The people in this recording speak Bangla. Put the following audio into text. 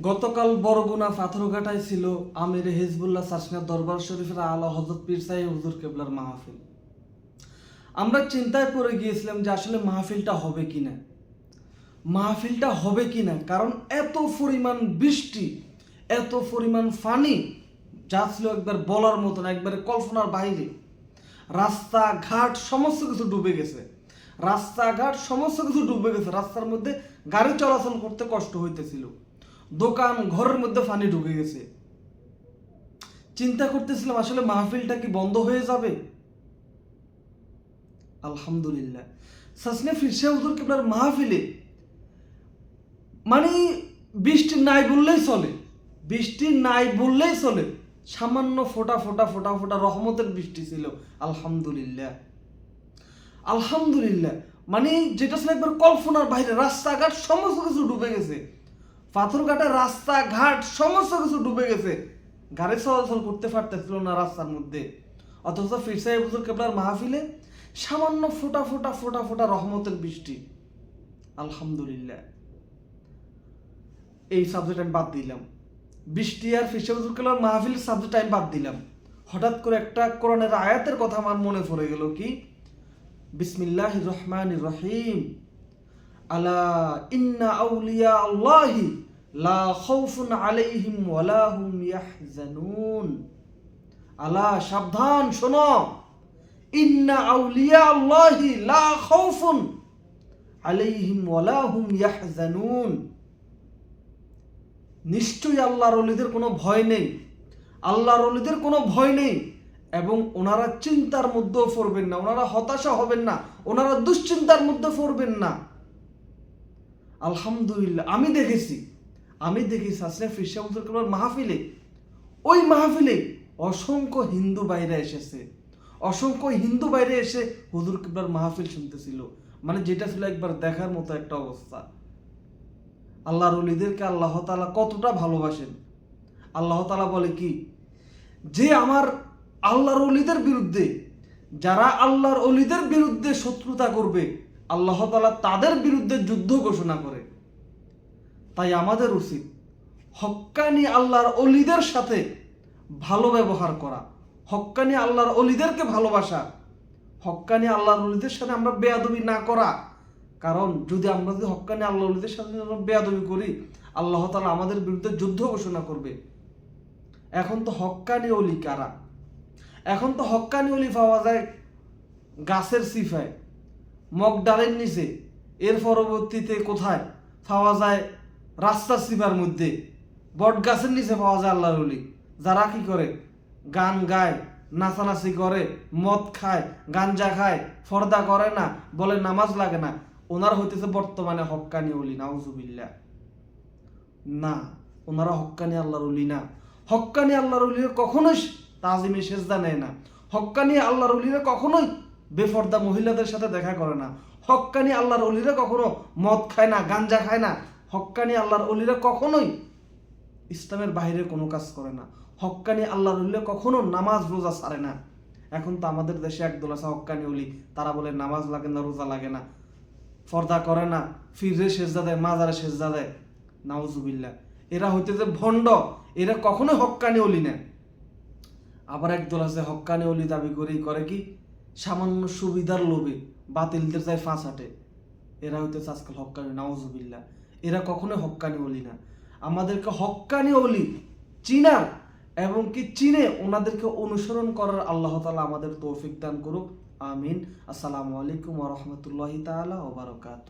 গতকাল বরগুনা পাথরঘাটায় ছিল আমির হিজবুল্লাহ সাসনা দরবার শরীফের আলা হজরত পীর সাহেব হুজুর কেবলার মাহফিল। আমরা চিন্তায় পড়ে গিয়েছিলাম যে আসলে মাহফিলটা হবে কিনা। মাহফিলটা হবে কিনা? কারণ এত পরিমাণ বৃষ্টি, এত পরিমাণ ফানি, যা ছিল একবার বলার মতন, একবারে কল্পনার বাইরে। রাস্তাঘাট সমস্ত কিছু ডুবে গেছে। রাস্তাঘাট সমস্ত কিছু ডুবে গেছে। রাস্তার মধ্যে গাড়ি চলাচল করতে কষ্ট হইতেছিল। দোকান, ঘরের মধ্যে পানি ঢুকে গেছে। চিন্তা করতেছিলাম, আসলে মাহফিলটা কি বন্ধ হয়ে যাবে? আলহামদুলিল্লাহ। সাসনে ফিরসে কেবলার মাহফিলে মানে বৃষ্টি নাই বললেই চলে, বৃষ্টি নাই বললেই চলে, সামান্য ফোটা ফোটা ফোটা ফোটা রহমতের বৃষ্টি ছিল, আলহামদুলিল্লাহ। আলহামদুলিল্লাহ মানে যেটা ছিল একবার কল্পনার বাইরে, রাস্তাঘাট সমস্ত কিছু ডুবে গেছে। পাথরঘাটের রাস্তাঘাট, সমস্ত কিছু ডুবে গেছে। গাড়ি চলাচল করতে পারতেছিল না রাস্তার মধ্যে। অথচ ফিরসাই হুজুর কেবলার মাহফিলে সামান্য ফোটা ফোটা ফোটা ফোটা রহমতের বৃষ্টি। আলহামদুলিল্লাহ। এই সাবজেক্ট আমি বাদ দিলাম। বৃষ্টি আর ফিরসাই হুজুর কেবলার মাহফিল সাবজেক্ট আমি বাদ দিলাম। হঠাৎ করে একটা কোরআনের আয়াতের কথা আমার মনে পড়ে গেল কি? বিসমিল্লাহ রহমান রহিম। আলা ইন্না আউলিয়া আল্লাহি লা খাউফুন আলাইহিম ওয়ালা হুম ইয়াহজানুন। আলা সাবধান, শোনো। ইন্না আউলিয়া আল্লাহি লা খাউফুন আলাইহিম ওয়ালা হুম ইয়াহজানুন। নিশ্চয়ই আল্লাহর অলিদের কোনো ভয় নেই। আল্লাহর অলিদের কোনো ভয় নেই। এবং ওনারা চিন্তার মধ্যেও পড়বেন না। ওনারা হতাশা হবেন না। ওনারা দুশ্চিন্তার মধ্যে পড়বেন না। আলহামদুলিল্লাহ, আমি দেখেছি। আমি দেখেছি আসলে ফিরসামুদ্দুল কাবার মাহফিলে, ওই মাহফিলে অসংখ্য হিন্দু বাইরে এসেছে। অসংখ্য হিন্দু বাইরে এসে হুজুর কিবলার মাহফিল শুনতেছিল। মানে যেটা ছিল একবার দেখার মতো একটা অবস্থা। আল্লাহর অলিদেরকে আল্লাহ তালা কতটা ভালোবাসেন। আল্লাহ তালা বলে কি, যে আমার আল্লাহর অলিদের বিরুদ্ধে, যারা আল্লাহর অলিদের বিরুদ্ধে শত্রুতা করবে আল্লাহ তালা তাদের বিরুদ্ধে যুদ্ধ ঘোষণা করে। তাই আমাদের উচিত হক্কানি আল্লাহর অলিদের সাথে ভালো ব্যবহার করা। হক্কানি আল্লাহর অলিদেরকে ভালোবাসা। হক্কানি আল্লাহর অলিদের সাথে আমরা বেয়াদবি না করা। কারণ যদি আমরা যদি হক্কানি আল্লাহ অলিদের সাথে বেয়াদবি করি, আল্লাহ তালা আমাদের বিরুদ্ধে যুদ্ধ ঘোষণা করবে। এখন তো হক্কানি অলি কারা? এখন তো হক্কানি অলি পাওয়া যায় গাছের সিফায়। মগ ডালের নিচে। এর পরবর্তীতে কোথায়? পাওয়া যায় রাস্তার সিফার মধ্যে। বট গাছের নিচে পাওয়া যায় আল্লাহর অলি যারা কি করে? গান গায়, নাচানাচি করে, মদ খায়, গাঞ্জা খায়, ফর্দা করে না, বলে নামাজ লাগে না। ওনার হইতেছে বর্তমানে হক্কানি অলি নাউজুবিল্লা না, ওনারা হক্কানি আল্লাহর অলি না। হক্কানি আল্লাহর অলিরা কখনোই তাজিমে সেজদা নেয় না। হক্কানি আল্লাহর অলিরা কখনোই বেফর্দা মহিলাদের সাথে দেখা করে না। হক্কানি আল্লাহর অলিরা কখনো মদ খায় না, গাঞ্জা খায় না। হক্কানি আল্লাহর অলিরা কখনোই ইসলামের বাইরে কোনো কাজ করে না। হক্কানি আল্লাহর অলিরা কখনো নামাজ রোজা ছাড়ে না। এখন তো আমাদের দেশে একদল আছে হক্কানি অলি। তারা বলে নামাজ লাগে না, রোজা লাগে না। ফর্দা করে না ফিরে সেজদা দেয়, মাজারে সেজদা দেয়। নাউজুবিল্লা এরা হইতেছে ভণ্ড, এরা কখনোই হক্কানি অলি না। আবার একদল আছে হক্কানি অলি দাবি করেই করে কি? সামান্য সুবিধার লোভে বাতিলদের যায় ফাঁস হাটে। এরা হইতেছে আজকাল হকানি নাওজুবিল্লা এরা কখনোই হক্কানি অলি না। আমাদেরকে হক্কানি অলি চিনার এবং কি চিনে ওনাদেরকে অনুসরণ করার আল্লাহ তালা আমাদের তৌফিক দান করুক। আমিন। আসসালামু আলাইকুম ওরহমতুল্লাহি তালা ওবরকাত